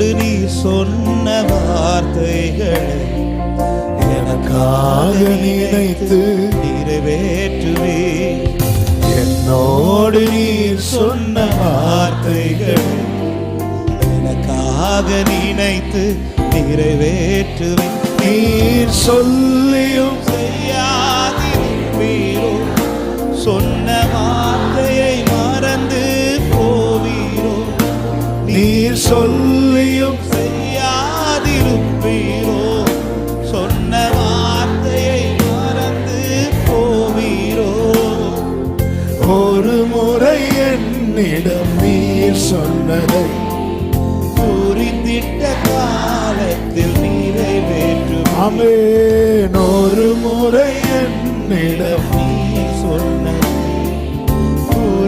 என்னோடு நீ சொன்ன வார்த்தைகளை எனக்காக நினைத்து நிறைவேற்றுவே. என்னோடு நீ சொன்ன வார்த்தைகளை எனக்காக நினைத்து நிறைவேற்றுவே. நீர் சொல்லியும் நீர் சொல்லியும் செய்யாதிருப்பீரோ. சொன்ன வார்த்தையை மறந்து போவீரோ. ஒரு முறை என்னிடம் நீர் சொன்னதை குறித்திட்ட காலத்தில் நிறைவேற்றும் அமேன் ஒரு முறை என்னிடம் நீ சொன்னதை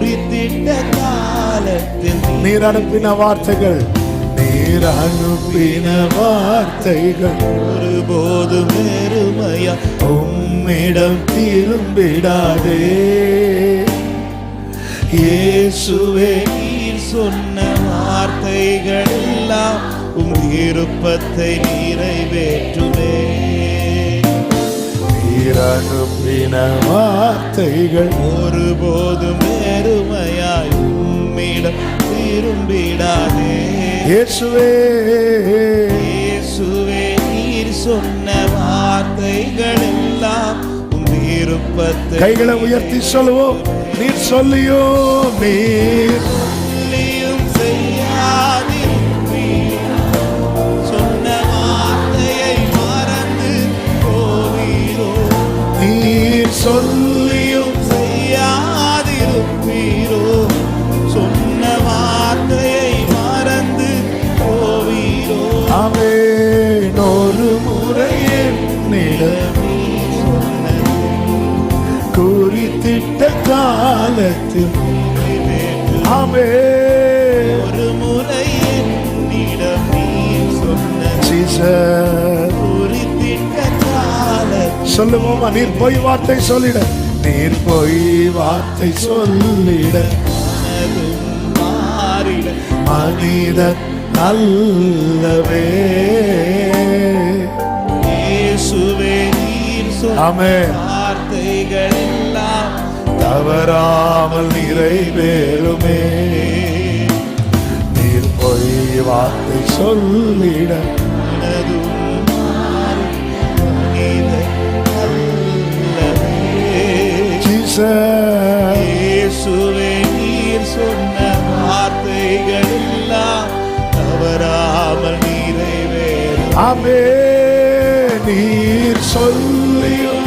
குறித்திட்ட காலத்தில் நீர் அனுப்பின வார்த்தைகள் நீர் அனுப்பின வார்த்தைகள். ஒருபோதும் வெறுமையா உம்மிடம் திரும்பிடாதே. இயேசுவே நீர் சொன்ன வார்த்தைகள் எல்லாம் உம் விருப்பத்தை நிறைவேற்றுவே அனுப்பின வார்த்தைகள். ஒருபோதும் வெறுமையாய் உம்மிடம் திரும்பிடாதே. இயேசுவே. இயேசுவே நீர் சொன்ன வார்த்தைகள் எல்லாம் கைகளை உயர்த்தி சொல்லுவோம். நீர் சொல்லியோ நீர். காலத்தில். ஆமே. ஒரு முறை என்னிடம் நீ சொன்ன சொல்லுவோமா நீர் பொய் வார்த்தை சொல்லிட. நீர் பொய் வார்த்தை சொல்லிட. மனிதன் சொன்ன ஆமென். வார்த்தைகள். தவறாமல் நிறைவேறுமே நீர் பொய் வார்த்தை சொல்லிட இயேசுவே நீர் சொன்ன வார்த்தைகள் எல்லாம் தவறாமல் நிறைவேறும் ஆமே நீர் சொல்லியும்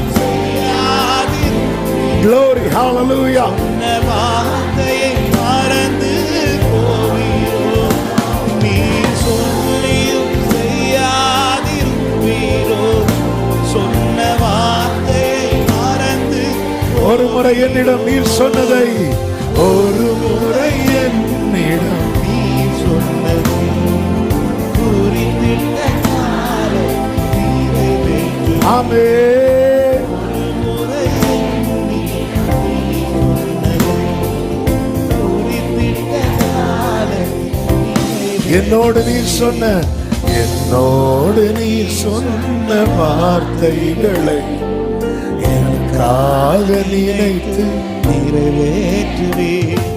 வார்த்தையை மறந்து ஒரு முறை என்னிடம் நீர் சொன்னதை. ஒரு முறை என்னிடம் நீ சொன்னது குறித்திட்ட காலம் நிறைவேற்றும். ஆமே என்னோடு நீ சொன்ன என்னோடு நீ சொன்ன வார்த்தைகளை என் எனக்காக நினைத்து நிறைவேற்றுவேன்.